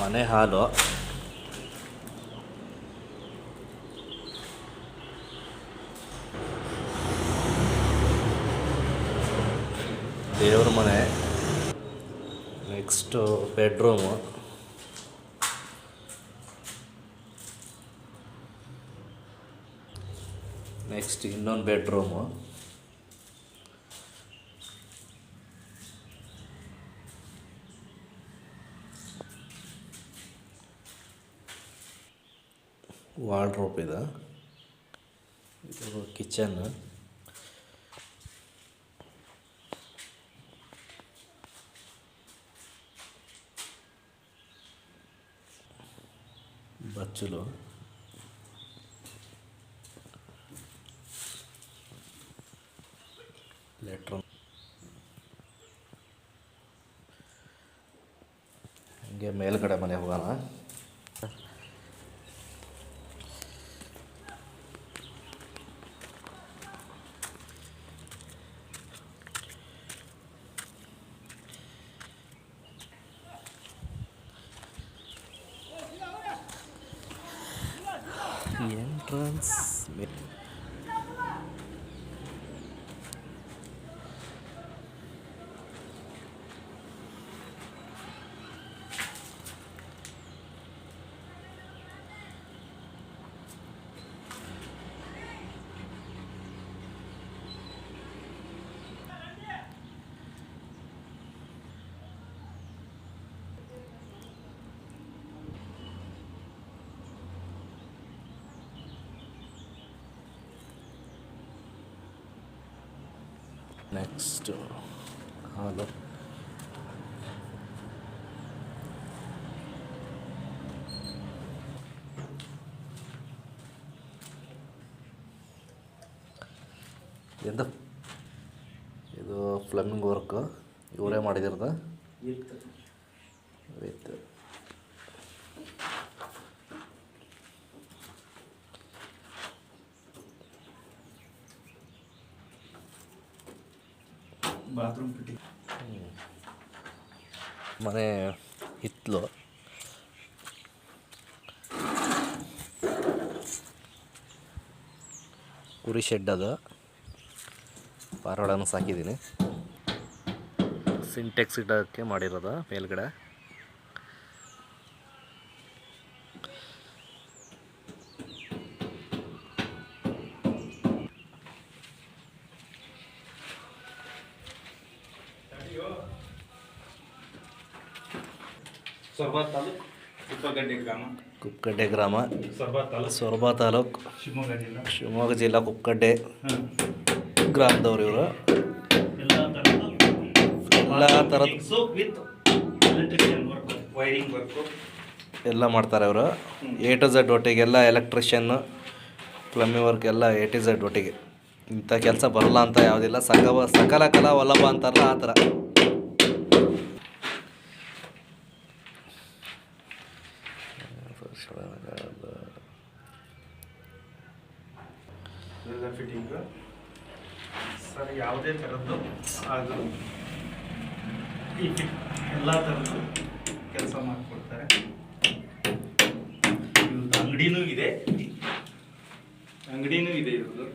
ಮನೆ ಹಾಲು ದೇವ್ರ ಮನೆ. ನೆಕ್ಸ್ಟು ಬೆಡ್ರೂಮು ನೆಕ್ಸ್ಟ್ ಇನ್ನೊಂದು ಬೆಡ್ರೂಮು ವಾರ್ಡ್ರೋಪ್ ಇದೆ ಇದು ಕಿಚನ್ ಬಚ್ಚಲು ಲೆಟ್ರ್ ಹಂಗೆ ಮೇಲ್ಗಡೆ ಮನೆ ಹೋಗೋಣ ಎಂಟ್ರನ್ಸ್ ನೆಕ್ಸ್ಟ್ ಹಾಲು ಎಂತ? ಇದು ಫ್ಲಮ್ಮಿಂಗ್ ವರ್ಕ್ ಇವರೇ ಮಾಡಿದಿರ್ದ? ವಿತ್ ಬಾತ್ರೂಮ್ ಫಿಟ್ಟಿಂಗ್ ಮನೆ ಹಿತ್ತಲು ಕುರಿ ಶೆಡ್ ಅದು. ಪಾರವಾಳನ ಸಾಕಿದ್ದೀನಿ. ಸಿಂಟೆಕ್ಸ್ ಇಡೋಕ್ಕೆ ಮಾಡಿರೋದು ಮೇಲ್ಗಡೆ. ಸೊರಬ ತಾಲೂಕು ಉಪ್ಪಗಡ್ಡೆ ಗ್ರಾಮ. ಕುಕ್ಕಡ್ಡೆ ಗ್ರಾಮ. ಸೊರಬ ತಾಲೂಕು. ಸೊರಬ ತಾಲೂಕು. ಶಿವಮೊಗ್ಗ ಜಿಲ್ಲಾ. ಶಿವಮೊಗ್ಗ ಜಿಲ್ಲಾ ಗ್ರಾಮದವ್ರು ಇವರು. ಎಲ್ಲ ಥರದ ಎಲ್ಲ ಥರದ ವರ್ಕ್ ವೈರಿಂಗ್ ವರ್ಕು ಎಲ್ಲ ಮಾಡ್ತಾರೆ ಅವರು ಎ ಟು ಝಡ್ ಒಟ್ಟಿಗೆಲ್ಲ ಎಲೆಕ್ಟ್ರಿಷಿಯನ್ ಎಲೆಕ್ಟ್ರಿಷಿಯನ್ನು ಪ್ಲಂಬಿಂಗ್ ವರ್ಕ್ ಎಲ್ಲ ಎ ಟು ಝಡ್ ಒಟ್ಟಿಗೆ. ಇಂಥ ಕೆಲಸ ಬರಲ್ಲ ಅಂತ ಯಾವುದಿಲ್ಲ. ಸಕಲ ಸಕಲ ಕಲಾ ವಲ್ಲಭ ಅಂತಾರಲ್ಲ ಆ ಥರ. ಎಲ್ಲ ಫಿಟ್ಟಿಂಗ್. ಸರ್, ಯಾವುದೇ ಥರದ್ದು ಅದು ಈ ಫಿಟ್ ಎಲ್ಲ ಥರದ್ದು ಕೆಲಸ ಮಾಡಿಕೊಡ್ತಾರೆ. ಇವ್ರದ್ದು ಅಂಗಡಿನೂ ಇದೆ. ಅಂಗಡಿನೂ ಇದೆ ಇವ್ರದ್ದು.